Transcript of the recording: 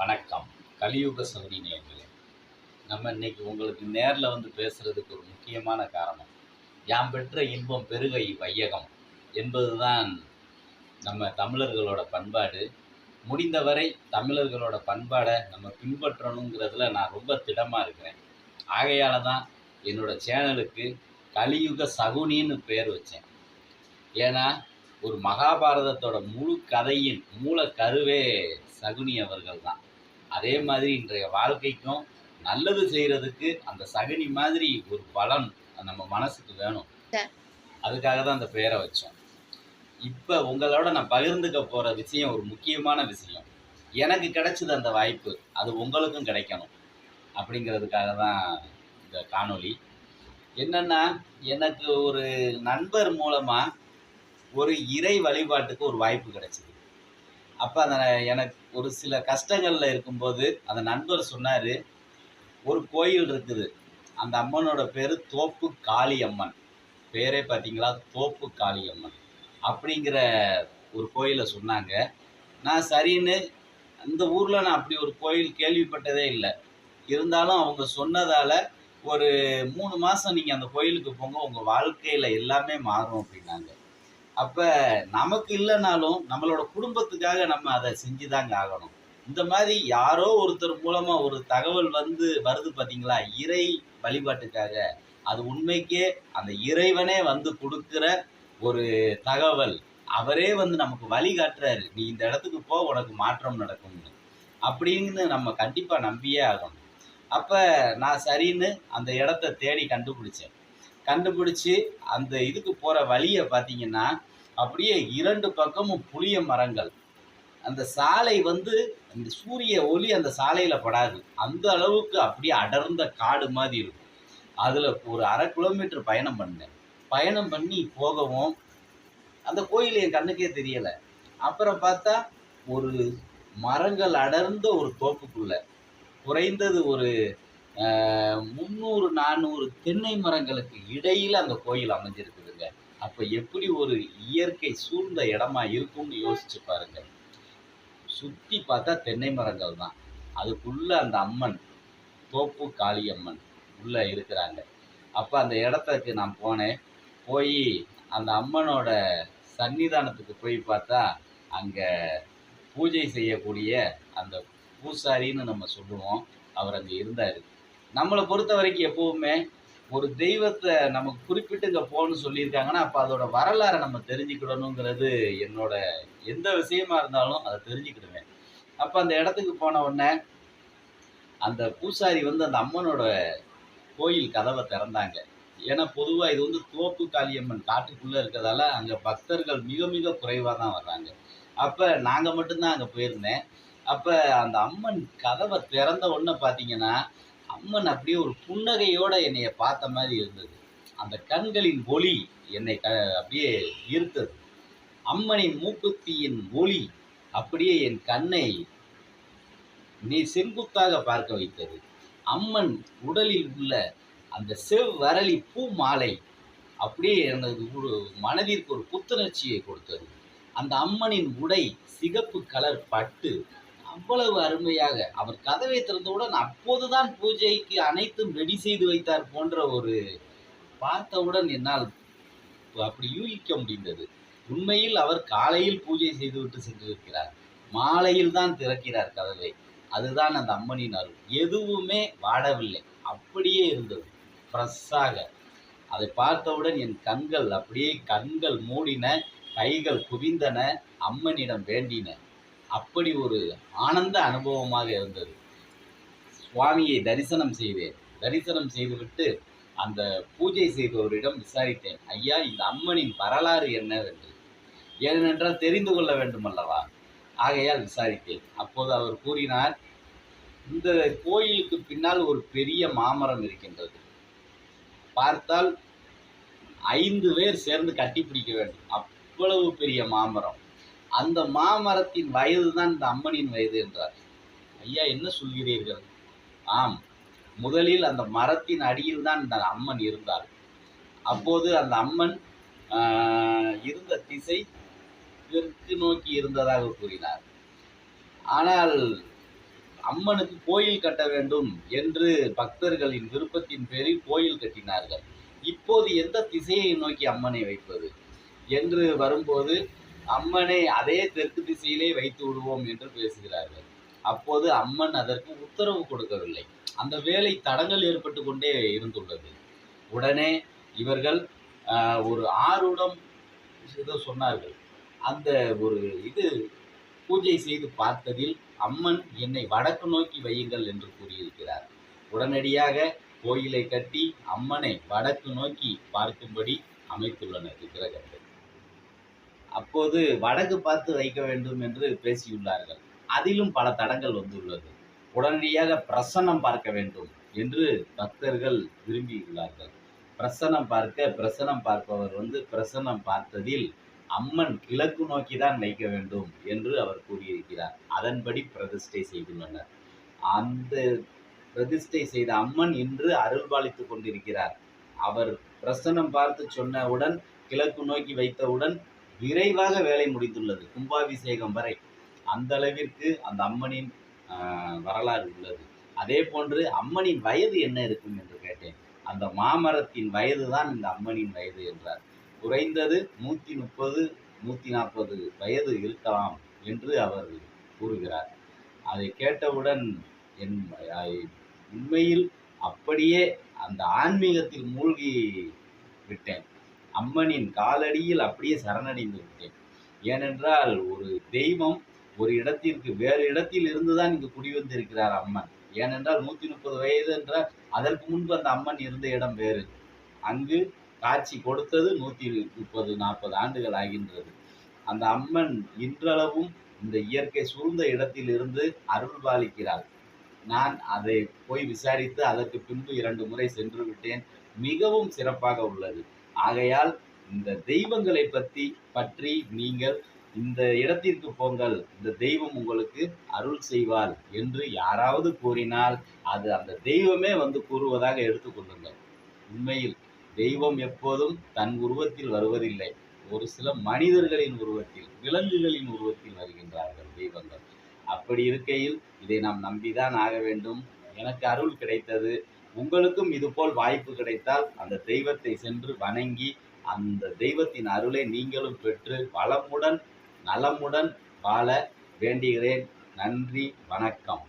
வணக்கம். கலியுக சகுனி நேர்களே நம்ம இன்னைக்கு உங்களுக்கு நேரில் வந்து பேசுகிறதுக்கு ஒரு முக்கியமான காரணம். யாம் பெற்ற இன்பம் பெருகை வையகம் என்பதுதான் நம்ம தமிழர்களோட பண்பாடு. முடிந்தவரை தமிழர்களோட பண்பாடை நம்ம பின்பற்றணுங்கிறதுல நான் ரொம்ப திடமாக இருக்கிறேன். ஆகையால் தான் என்னோட சேனலுக்கு கலியுக சகுனின்னு பேர் வச்சேன். ஏன்னா ஒரு மகாபாரதத்தோட முழு கதையின் மூல கருவே சகுனி அவர்கள் தான் அதே மாதிரி இன்றைய வாழ்க்கைக்கும் நல்லது செய்யறதுக்கு அந்த சகுனி மாதிரி ஒரு பலன் நம்ம மனசுக்கு வேணும். அதுக்காக தான் அந்த பெயரை வச்சோம். இப்போ உங்களோட நான் பகிர்ந்துக்க போகிற விஷயம் ஒரு முக்கியமான விஷயம். எனக்கு கிடைச்சது அந்த வாய்ப்பு அது உங்களுக்கும் கிடைக்கணும். அப்படிங்கிறதுக்காக தான் இந்த காணொளி. என்னன்னா எனக்கு ஒரு நண்பர் மூலமாக ஒரு இறை வழிபாட்டுக்கு ஒரு வாய்ப்பு கிடைச்சிது. அப்போ அந்த எனக்கு ஒரு சில கஷ்டங்களில் இருக்கும்போது அந்த நண்பர் சொன்னார் ஒரு கோயில் இருக்குது. அந்த அம்மனோட பேர் தோப்பு காளியம்மன். பேரே பார்த்தீங்களா தோப்பு காளியம்மன். அப்படிங்கிற ஒரு கோயிலை சொன்னாங்க. நான் சரின்னு அந்த ஊரில் நான் அப்படி ஒரு கோயில் கேள்விப்பட்டதே இல்லை. இருந்தாலும் அவங்க சொன்னதால் ஒரு மூணு மாதம் நீங்கள் அந்த கோயிலுக்கு போங்க உங்கள் வாழ்க்கையில் எல்லாமே மாறும் அப்படின்னாங்க. அப்போ நமக்கு இல்லைனாலும் நம்மளோட குடும்பத்துக்காக நம்ம அதை செஞ்சு தாங்க ஆகணும். இந்த மாதிரி யாரோ ஒருத்தர் மூலமாக ஒரு தகவல் வந்து வருது பார்த்தீங்களா இறை வழிபாட்டுக்காக. அது உண்மைக்கே அந்த இறைவனே வந்து கொடுக்குற ஒரு தகவல். அவரே வந்து நமக்கு வழி காட்டுறாரு. நீ இந்த இடத்துக்கு போ உனக்கு மாற்றம் நடக்கும்னு. அப்படின்னு நம்ம கண்டிப்பாக நம்பியே ஆகணும். அப்போ நான் சரின்னு அந்த இடத்த தேடி கண்டுபிடிச்சேன். கண்டுபிடிச்சி அந்த இதுக்கு போகிற வழியை பார்த்தீங்கன்னா அப்படியே இரண்டு பக்கமும் புளிய மரங்கள். அந்த சாலை வந்து அந்த சூரிய ஒளி அந்த சாலையில் படாது. அந்த அளவுக்கு அப்படியே அடர்ந்த காடு மாதிரி இருக்கும். அதில் ஒரு அரை கிலோமீட்டர் பயணம் பண்ணேன். பயணம் பண்ணி போகவும் அந்த கோயில் என் கண்ணுக்கே தெரியலை. அப்புறம் பார்த்தா ஒரு மரங்கள் அடர்ந்த ஒரு தோப்புக்குள்ளே. குறைந்தது ஒரு முந்நூறு நானூறு தென்னை மரங்களுக்கு இடையில் அந்த கோயில் அமைஞ்சிருக்குதுங்க. அப்போ எப்படி ஒரு இயற்கை சூழ்ந்த இடமா இருக்கும்னு யோசிச்சு பாருங்க. சுற்றி பார்த்தா தென்னை மரங்கள் தான். அதுக்குள்ள அந்த அம்மன் தோப்பு காளியம்மன் உள்ள இருக்கிறாங்க. அப்போ அந்த இடத்துக்கு நான் போனேன். போய் அந்த அம்மனோட சன்னிதானத்துக்கு போய் பார்த்தா அங்கே பூஜை செய்யக்கூடிய அந்த பூசாரின்னு நம்ம சொல்லுவோம். அவர் அங்கே இருந்தார். நம்மளை பொறுத்த வரைக்கும் எப்பவுமே ஒரு தெய்வத்தை நமக்கு குறிப்பிட்டு இங்கே போகணும்னு சொல்லியிருக்காங்கன்னா அப்போ அதோட வரலாறை நம்ம தெரிஞ்சுக்கிடணுங்கிறது என்னோட எந்த விஷயமா இருந்தாலும் அதை தெரிஞ்சுக்கிடுவேன். அப்போ அந்த இடத்துக்கு போன உடனே அந்த பூசாரி வந்து அந்த அம்மனோட கோயில் கதவை திறந்தாங்க. ஏன்னா பொதுவாக இது வந்து தோப்பு காளியம்மன் காட்டுக்குள்ளே இருக்கிறதால அங்கே பக்தர்கள் மிக மிக குறைவாக தான் வர்றாங்க. அப்போ நாங்கள் மட்டும்தான் அங்கே போயிருந்தேன். அப்போ அந்த அம்மன் கதவை திறந்த உடனே பார்த்தீங்கன்னா அம்மன் அப்படியே ஒரு புன்னகையோட என்னைய பார்த்த மாதிரி இருந்தது. அந்த கண்களின் ஒளி என்னை க அப்படியே ஈர்த்தது. அம்மனின் மூக்குத்தியின் ஒளி அப்படியே என் கண்ணை நீ செங்குத்தாக பார்க்க வைத்தது. அம்மன் உடலில் உள்ள அந்த செவ்வரளி பூ மாலை அப்படியே எனது ஒரு மனதிற்கு ஒரு புத்துணர்ச்சியை கொடுத்தது. அந்த அம்மனின் உடை சிகப்பு கலர் பட்டு அவ்வளவு அருமையாக அவர் கதவை திறந்தவுடன் அப்போதுதான் பூஜைக்கு அனைத்தும் ரெடி செய்து வைத்தார் போன்ற ஒரு பார்த்தவுடன் என்னால் அப்படி யூகிக்க முடிந்தது. உண்மையில் அவர் காலையில் பூஜை செய்துவிட்டு சென்றிருக்கிறார். மாலையில் தான் திறக்கிறார் கதவை. அதுதான் அந்த அம்மனின் அருள். எதுவுமே வாடவில்லை. அப்படியே இருந்தது. ஃப்ரெஷ்ஷாக. அதை பார்த்தவுடன் என் கண்கள் அப்படியே கண்கள் மூடின கைகள் குவிந்தன அம்மனிடம் வேண்டின. அப்படி ஒரு ஆனந்த அனுபவமாக இருந்தது. சுவாமியை தரிசனம் செய்தேன். தரிசனம் செய்துவிட்டு அந்த பூஜை செய்தவரிடம் விசாரித்தேன். ஐயா இந்த அம்மனின் வரலாறு என்னவென்று? ஏனென்றால் தெரிந்து கொள்ள வேண்டும் அல்லவா ஆகையால் விசாரித்தேன். அப்போது அவர் கூறினார் இந்த கோயிலுக்கு பின்னால் ஒரு பெரிய மாமரம் இருக்கின்றது. பார்த்தால் ஐந்து பேர் சேர்ந்து கட்டிப்பிடிக்க வேண்டும். அவ்வளவு பெரிய மாமரம். அந்த மாமரத்தின் வயது தான் இந்த அம்மனின் வயது என்றார். ஐயா என்ன சொல்கிறீர்கள்? ஆம் முதலில் அந்த மரத்தின் அடியில் தான் இந்த அம்மன் இருந்தார். அப்போது அந்த அம்மன் இருந்த திசை தெற்கு நோக்கி இருந்ததாக கூறினார். ஆனால் அம்மனுக்கு கோயில் கட்ட வேண்டும் என்று பக்தர்களின் விருப்பத்தின் பேரில் கோயில் கட்டினார்கள். இப்போது எந்த திசையை நோக்கி அம்மனை வைப்பது? என்று வரும்போது அம்மனை அதே தெற்கு திசையிலே வைத்து விடுவோம் என்று பேசுகிறார்கள். அப்போது அம்மன் அதற்கு உத்தரவு கொடுக்கவில்லை. அந்த வேலை தடங்கள் ஏற்பட்டு கொண்டே இருந்துள்ளது. உடனே இவர்கள் ஒரு ஆறுடம் ஏதோ சொன்னார்கள். அந்த ஒரு இது பூஜை செய்து பார்த்ததில் அம்மன் என்னை வடக்கு நோக்கி வையுங்கள் என்று கூறியிருக்கிறார். உடனடியாக கோயிலை கட்டி அம்மனை வடக்கு நோக்கி பார்க்கும்படி அமைத்துள்ளனர் விக்கிரகத்தை அப்போது வடக்கு பார்த்து வைக்க வேண்டும் என்று பேசியுள்ளார்கள். அதிலும் பல தடங்கள் வந்துள்ளது. உடனடியாக பிரசன்னம் பார்க்க வேண்டும் என்று பக்தர்கள் விரும்பியுள்ளார்கள். பிரசன்னம் பார்க்க பிரசன்னம் பார்ப்பவர் வந்து பிரசன்னம் பார்த்ததில் அம்மன் கிழக்கு நோக்கி தான் வைக்க வேண்டும் என்று அவர் கூறியிருக்கிறார். அதன்படி பிரதிஷ்டை செய்துள்ளனர். அந்த பிரதிஷ்டை செய்த அம்மன் இன்று அருள்பாலித்துக் கொண்டிருக்கிறார். அவர் பிரசன்னம் பார்த்து சொன்னவுடன் கிழக்கு நோக்கி வைத்தவுடன் விரைவாக வேலை முடிந்துள்ளது. கும்பாபிஷேகம் வரை அந்த அளவிற்கு அந்த அம்மனின் வரலாறு உள்ளது. அதே போன்று அம்மனின் வயது என்ன இருக்கும் என்று கேட்டேன். அந்த மாமரத்தின் வயது தான் இந்த அம்மனின் வயது என்றார். குறைந்தது நூற்றி முப்பது நூற்றி நாற்பது வயது இருக்கலாம் என்று அவர் கூறுகிறார். அதை கேட்டவுடன் என் உண்மையில் அப்படியே அந்த ஆன்மீகத்தில் மூழ்கி விட்டேன். அம்மனின் காலடியில் அப்படியே சரணடைந்து விட்டேன் ஏனென்றால் ஒரு தெய்வம் ஒரு இடத்திற்கு வேறு இடத்தில் இருந்துதான் இங்கு குடிவந்திருக்கிறார் அம்மன். ஏனென்றால் நூற்றி முப்பது வயது என்றால் அதற்கு முன்பு அந்த அம்மன் இருந்த இடம் வேறு. அங்கு காட்சி கொடுத்தது நூற்றி முப்பது நாற்பது ஆண்டுகள் ஆகின்றது. அந்த அம்மன் இன்றளவும் இந்த இயற்கை சூழ்ந்த இடத்தில் இருந்து அருள் பாலிக்கிறாள். நான் அதை போய் விசாரித்து அதற்கு பின்பு இரண்டு முறை சென்று விட்டேன். மிகவும் சிறப்பாக உள்ளது. ஆகையால் இந்த தெய்வங்களை பற்றி பற்றி நீங்கள் இந்த இடத்திற்கு போங்கள். இந்த தெய்வம் உங்களுக்கு அருள் செய்வாள் என்று யாராவது கூறினால் அது அந்த தெய்வமே வந்து கூறுவதாக எடுத்துக்கொள்ளுங்கள் உண்மையில் தெய்வம் எப்போதும் தன் உருவத்தில் வருவதில்லை. ஒரு சில மனிதர்களின் உருவத்தில் விலங்குகளின் உருவத்தில் வருகின்றார்கள் தெய்வங்கள். அப்படி இருக்கையில் இதை நாம் நம்பிதான் ஆக வேண்டும். எனக்கு அருள் கிடைத்தது. உங்களுக்கும் இதுபோல் வாய்ப்பு கிடைத்தால் அந்த தெய்வத்தை சென்று வணங்கி அந்த தெய்வத்தின் அருளை நீங்களும் பெற்று வளமுடன் நலமுடன் வாழ வேண்டுகிறேன். நன்றி வணக்கம்.